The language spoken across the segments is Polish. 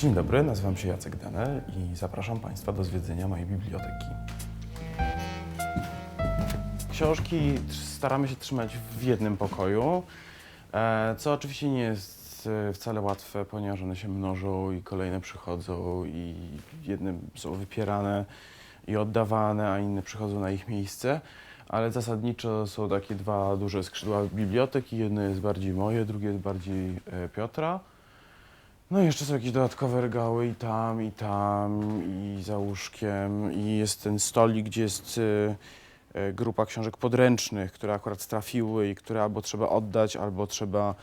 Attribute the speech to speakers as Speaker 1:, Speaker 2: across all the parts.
Speaker 1: Dzień dobry, nazywam się Jacek Denel i zapraszam Państwa do zwiedzenia mojej biblioteki. Książki staramy się trzymać w jednym pokoju, e, co oczywiście nie jest e, wcale łatwe, ponieważ one się mnożą i kolejne przychodzą i jedne są wypierane i oddawane, a inne przychodzą na ich miejsce. Ale zasadniczo są takie dwa duże skrzydła biblioteki. Jedno jest bardziej moje, drugie jest bardziej e, Piotra. No i jeszcze są jakieś dodatkowe regały i tam, i tam, i za łóżkiem. I jest ten stolik, gdzie jest y, y, grupa książek podręcznych, które akurat trafiły i które albo trzeba oddać, albo trzeba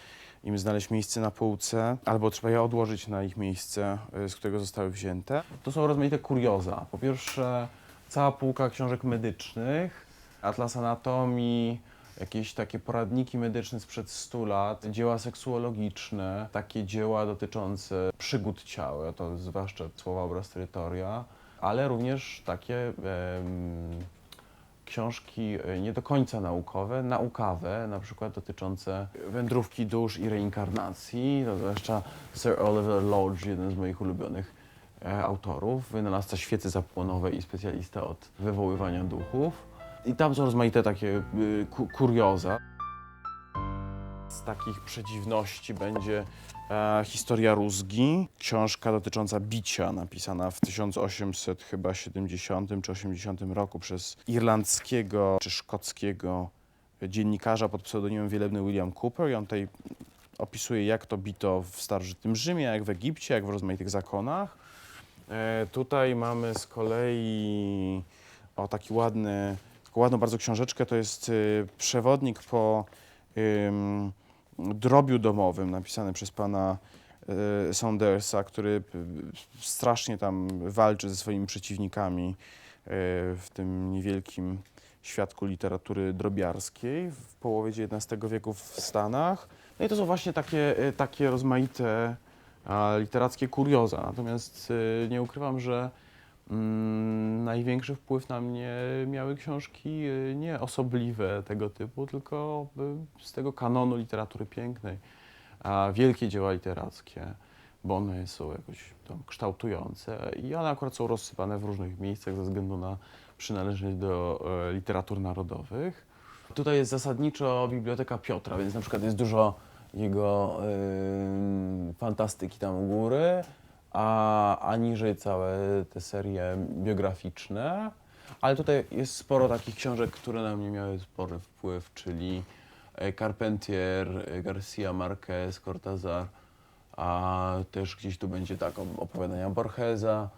Speaker 1: im znaleźć miejsce na półce, albo trzeba je odłożyć na ich miejsce, y, z którego zostały wzięte. To są rozmaite kurioza. Po pierwsze, cała półka książek medycznych, atlas anatomii, jakieś takie poradniki medyczne sprzed 100 lat, dzieła seksuologiczne, takie dzieła dotyczące przygód ciała, to zwłaszcza słowa obraz terytoria, ale również takie książki e, nie do końca naukowe, naukawe, na przykład dotyczące wędrówki dusz i reinkarnacji, to zwłaszcza Sir Oliver Lodge, jeden z moich ulubionych e, autorów, wynalazca świecy zapłonowej i specjalista od wywoływania duchów. I tam są rozmaite takie y, ku, kurioza. Z takich przedziwności będzie e, historia Rózgi, książka dotycząca bicia, napisana w 1800 chyba 70 czy 80 roku przez irlandzkiego czy szkockiego dziennikarza pod pseudonimem wielebny William Cooper i on tutaj opisuje jak to bito w starożytnym Rzymie, jak w Egipcie, jak w rozmaitych zakonach. E, tutaj mamy z kolei o taki ładny, ładną bardzo książeczkę, to jest y, przewodnik po drobiu domowym napisany przez pana y, Saundersa, który y, strasznie tam walczy ze swoimi przeciwnikami w tym niewielkim świadku literatury drobiarskiej w połowie XIX wieku w Stanach. No i to są właśnie takie, takie rozmaite literackie kurioza. Natomiast nie ukrywam, że Mm, największy wpływ na mnie miały książki y, nie osobliwe tego typu, tylko y, z tego kanonu literatury pięknej. A wielkie dzieła literackie, bo one są jakoś tam kształtujące i one akurat są rozsypane w różnych miejscach ze względu na przynależność do e, literatur narodowych. Tutaj jest zasadniczo Biblioteka Piotra, więc na przykład jest dużo jego fantastyki tam u góry, a, a niżej całe te serie biograficzne. Ale tutaj jest sporo takich książek, które na mnie miały spory wpływ, czyli e, Carpentier, e, Garcia Marquez, Cortázar, a też gdzieś tu będzie tak opowiadania Borgesa,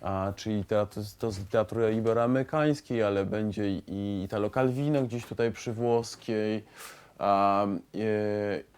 Speaker 1: a, czyli literatur, to z literatury iberoamerykańskiej, ale będzie i Italo Calvino gdzieś tutaj przy włoskiej. A, e,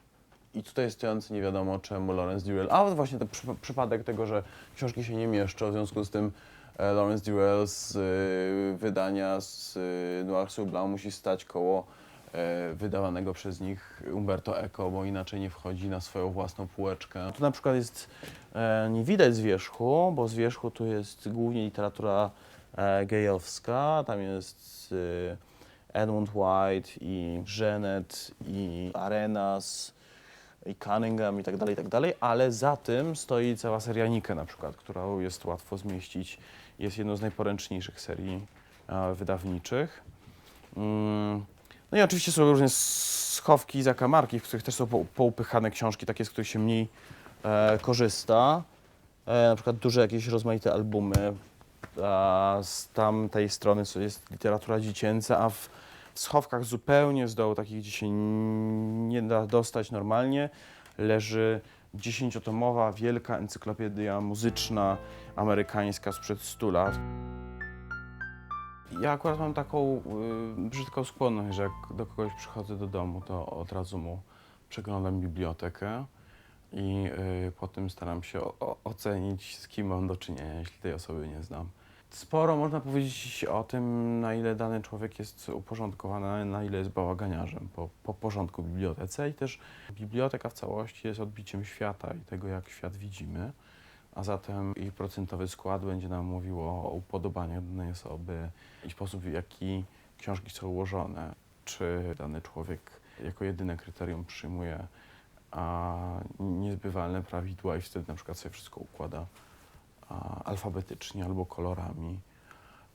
Speaker 1: i tutaj jest stojący nie wiadomo czemu Lawrence Durrell. A właśnie ten przy, przypadek tego, że książki się nie mieszczą, w związku z tym e, Lawrence Durrell z e, wydania z e, Noir sur Blanc musi stać koło e, wydawanego przez nich Umberto Eco, bo inaczej nie wchodzi na swoją własną półeczkę. Tu na przykład jest, e, nie widać z wierzchu, bo z wierzchu tu jest głównie literatura e, gejowska, tam jest e, Edmund White i Genet i Arenas, i Cunningham i tak dalej, i tak dalej, ale za tym stoi cała seria Nike na przykład, którą jest łatwo zmieścić. Jest jedną z najporęczniejszych serii e, wydawniczych. Mm, No i oczywiście są różne schowki i zakamarki, w których też są pou- poupychane książki, takie, z których się mniej e, korzysta. E, na przykład duże jakieś rozmaite albumy. A z tamtej strony co jest literatura dziecięca, a w w schowkach zupełnie z dołu, takich gdzie się nie da dostać normalnie, leży dziesięciotomowa wielka encyklopedia muzyczna amerykańska sprzed 100 lat. Ja akurat mam taką y, brzydką skłonność, że jak do kogoś przychodzę do domu, to od razu mu przeglądam bibliotekę i y, potem staram się o, o, ocenić, z kim mam do czynienia, jeśli tej osoby nie znam. Sporo można powiedzieć o tym, na ile dany człowiek jest uporządkowany, na ile jest bałaganiarzem po, po porządku w bibliotece i też biblioteka w całości jest odbiciem świata i tego, jak świat widzimy, a zatem jej procentowy skład będzie nam mówił o upodobaniach danej osoby i sposób, w jaki książki są ułożone, czy dany człowiek jako jedyne kryterium przyjmuje a, niezbywalne prawidła i wtedy na przykład sobie wszystko układa alfabetycznie albo kolorami.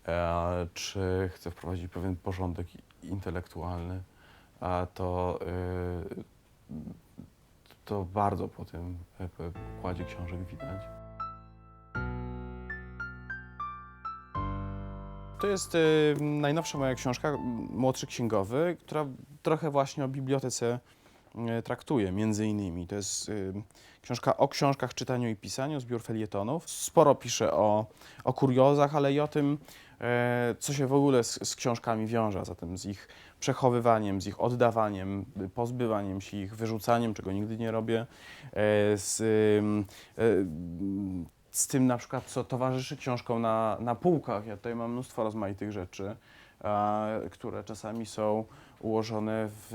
Speaker 1: E, czy chce wprowadzić pewien porządek intelektualny, to, y, to bardzo po tym e, układzie książek widać. To jest y, najnowsza moja książka, Młodszy Księgowy, która trochę właśnie o bibliotece traktuje, między innymi. To jest y, książka o książkach, czytaniu i pisaniu, zbiór felietonów. Sporo piszę o, o kuriozach, ale i o tym, e, co się w ogóle z, z książkami wiąże, a zatem z ich przechowywaniem, z ich oddawaniem, y, pozbywaniem się ich, wyrzucaniem, czego nigdy nie robię, e, z, e, z tym na przykład, co towarzyszy książkom na, na półkach. Ja tutaj mam mnóstwo rozmaitych rzeczy, e, które czasami są ułożone w,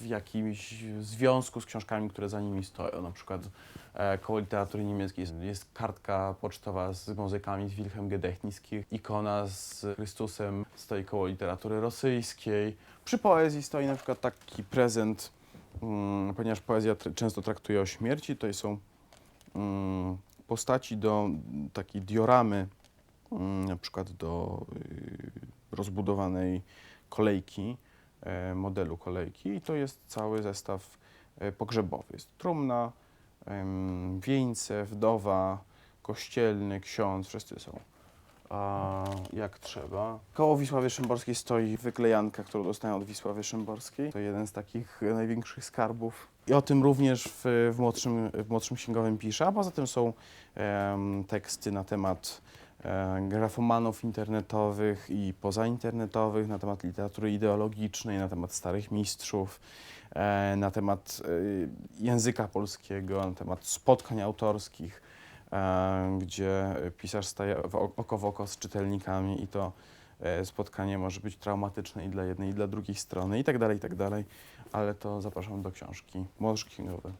Speaker 1: w jakimś związku z książkami, które za nimi stoją. Na przykład e, koło literatury niemieckiej jest, jest kartka pocztowa z muzykami z Wilhelm Gedächtniskich, ikona z Chrystusem stoi koło literatury rosyjskiej. Przy poezji stoi na przykład taki prezent, mm, ponieważ poezja często traktuje o śmierci, tutaj są mm, postaci do takiej dioramy, mm, na przykład do y, rozbudowanej kolejki, e, modelu kolejki i to jest cały zestaw e, pogrzebowy. Jest trumna, wieńce, wdowa, kościelny, ksiądz, wszyscy są a, jak trzeba. Koło Wisławy Szymborskiej stoi wyklejanka, którą dostałem od Wisławy Szymborskiej. To jeden z takich największych skarbów. I o tym również w, w, młodszym, w młodszym księgowym piszę, a poza tym są em, teksty na temat e, grafomanów internetowych i pozainternetowych, na temat literatury ideologicznej, na temat starych mistrzów, e, na temat e, języka polskiego, na temat spotkań autorskich, e, gdzie pisarz staje w oko w oko z czytelnikami i to spotkanie może być traumatyczne i dla jednej, i dla drugiej strony i tak dalej, i tak dalej, ale to zapraszam do książki Młodszy Księgowy.